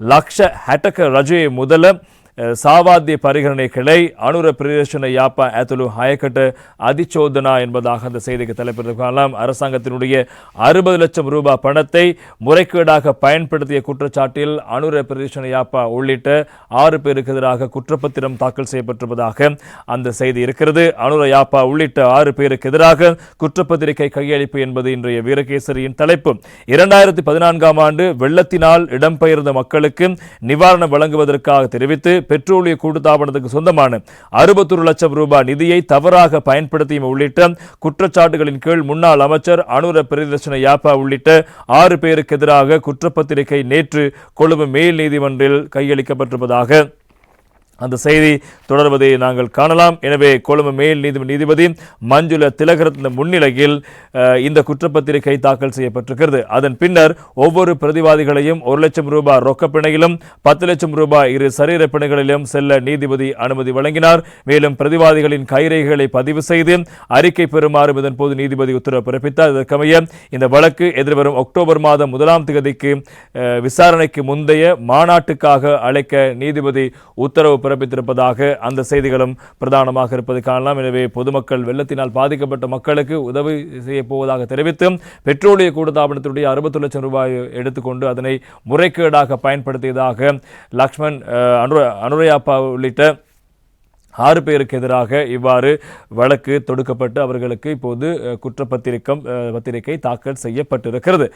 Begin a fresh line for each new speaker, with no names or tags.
ಲಕ್ಷ ಹ್ಯಾಟಕ್ ರಜೆ ಮೊದಲ சாவாத்திய ಪರಿಗಣನೆ அனுர ಅಣುರ யாப்பா ஏத்தலு ஹயக்கட்டு அதிச்சோதனா என்பதாக அந்த செய்திக்கு தலைப்பிட்டிருக்கலாம் அரசாங்கத்தினுடைய அறுபது லட்சம் ரூபாய் பணத்தை முறைகேடாக பயன்படுத்திய குற்றச்சாட்டில் அனுர பிரதேசன யாப்பா உள்ளிட்ட ஆறு பேருக்கு எதிராக குற்றப்பத்திரம் தாக்கல் செய்யப்பட்டிருப்பதாக அந்த செய்தி இருக்கிறது. அனுர யாப்பா உள்ளிட்ட ஆறு பேருக்கு எதிராக குற்றப்பத்திரிகை கையளிப்பு என்பது இன்றைய வீரகேசரியின் தலைப்பு. இரண்டாயிரத்தி பதினான்காம் ஆண்டு வெள்ளத்தினால் இடம்பெயர்ந்த மக்களுக்கு நிவாரணம் வழங்குவதற்காக தெரிவித்து பெட்ரோலிய கூட்டுத்தாபனத்துக்கு சொந்தமான அறுபத்தொரு லட்சம் ரூபாய் நிதியை தவறாக பயன்படுத்தியும் உள்ளிட்ட குற்றச்சாட்டுகளின் கீழ் முன்னாள் அமைச்சர் அனுர பிரதர்ஷன யாப்பா உள்ளிட்ட ஆறு பேருக்கு எதிராக குற்றப்பத்திரிகை நேற்று கொழும்பு மேல் நீதிமன்றில் கையளிக்கப்பட்டிருப்பதாக அந்த செய்தி தொடர்வதை நாங்கள் காணலாம். எனவே கொழும்பு மேல் நீதிபதி நீதிபதி மஞ்சுள திலகரத்ன முன்னிலையில் இந்த குற்றப்பத்திரிகை தாக்கல் செய்யப்பட்டிருக்கிறது. அதன் பின்னர் ஒவ்வொரு பிரதிவாதிகளையும் ஒரு லட்சம் ரூபாய் ரொக்க பிணையிலும் பத்து லட்சம் ரூபாய் இரு சரீர பிணைகளிலும் செல்ல நீதிபதி அனுமதி வழங்கினார். மேலும் பிரதிவாதிகளின் கைரேகைகளை பதிவு செய்து அறிக்கை பெறுமாறும் இதன்போது நீதிபதி உத்தரவு பிறப்பித்தார். இதற்கமைய இந்த வழக்கு எதிர்வரும் அக்டோபர் மாதம் முதலாம் தேதிக்கு விசாரணைக்கு முந்தைய மாநாட்டுக்காக அழைக்க நீதிபதி உத்தரவு பிறப்பித்திருப்பதாக அந்த செய்திகளும் பிரதானமாக இருப்பதை காணலாம். எனவே பொதுமக்கள் வெள்ளத்தினால் பாதிக்கப்பட்ட மக்களுக்கு உதவி செய்ய போவதாக தெரிவித்து பெட்ரோலிய கூடுதாபனத்தினுடைய அறுபத்தி லட்சம் ரூபாய் எடுத்துக்கொண்டு அதனை முறைகேடாக பயன்படுத்தியதாக லக்ஷ்மண் அனுர அனுரையாப்பா உள்ளிட்ட ஆறு பேருக்கு எதிராக இவ்வாறு வழக்கு தொடுக்கப்பட்டு அவர்களுக்கு இப்போது குற்றப்பத்திரிக்கம் பத்திரிகை தாக்கல் செய்யப்பட்டிருக்கிறது.